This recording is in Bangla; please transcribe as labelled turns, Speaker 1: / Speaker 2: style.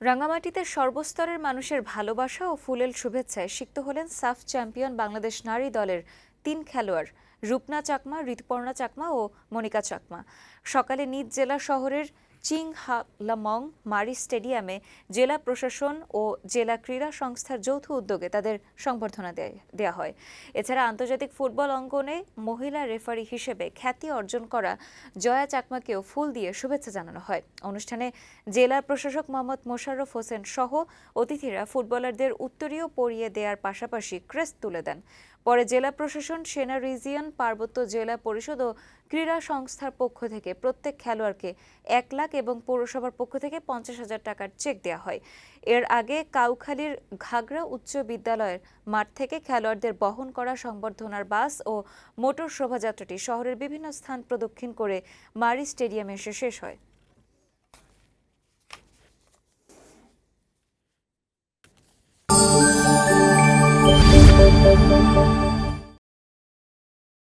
Speaker 1: রাঙামাটিতে সর্বস্তরের মানুষের ভালোবাসা ও ফুলেল শুভেচ্ছায় সিক্ত হলেন সাফ চ্যাম্পিয়ন বাংলাদেশ নারী দলের তিন খেলোয়াড়, রূপনা চাকমা, ঋতুপর্ণা চাকমা ও মনিকা চাকমা। সকালে নিজ জেলা শহরের চিং হালামং মারি স্টেডিয়ামে জেলা প্রশাসন ও জেলা ক্রীড়া সংস্থার যৌথ উদ্যোগে তাদের সংবর্ধনা দেয়া হয়। এছাড়া আন্তর্জাতিক ফুটবল অঙ্গনে মহিলা রেফারি হিসেবে খ্যাতি অর্জন করা জয়া চাকমাকেও ফুল দিয়ে শুভেচ্ছা জানানো হয়। অনুষ্ঠানে জেলা প্রশাসক মোহাম্মদ মোশাররফ হোসেন সহ অতিথিরা ফুটবলারদের উত্তরীয় পরিয়ে দেওয়ার পাশাপাশি ক্রেস্ট তুলে দেন। পরে জেলা প্রশাসন, সেনা, রিজিয়ন, পার্বত্য জেলা পরিষদ ও ক্রীড়া সংস্থার পক্ষ থেকে প্রত্যেক খেলোয়াড়কে এক লাখ এবং পৌরসভার পক্ষ থেকে পঞ্চাশ হাজার টাকার চেক দেওয়া হয়। এর আগে কাউখালীর ঘাগড়া উচ্চ বিদ্যালয়ের মাঠ থেকে খেলোয়াড়দের বহন করা সংবর্ধনার বাস ও মোটর শোভাযাত্রাটি শহরের বিভিন্ন স্থান প্রদক্ষিণ করে মারি স্টেডিয়ামে এসে শেষ হয়।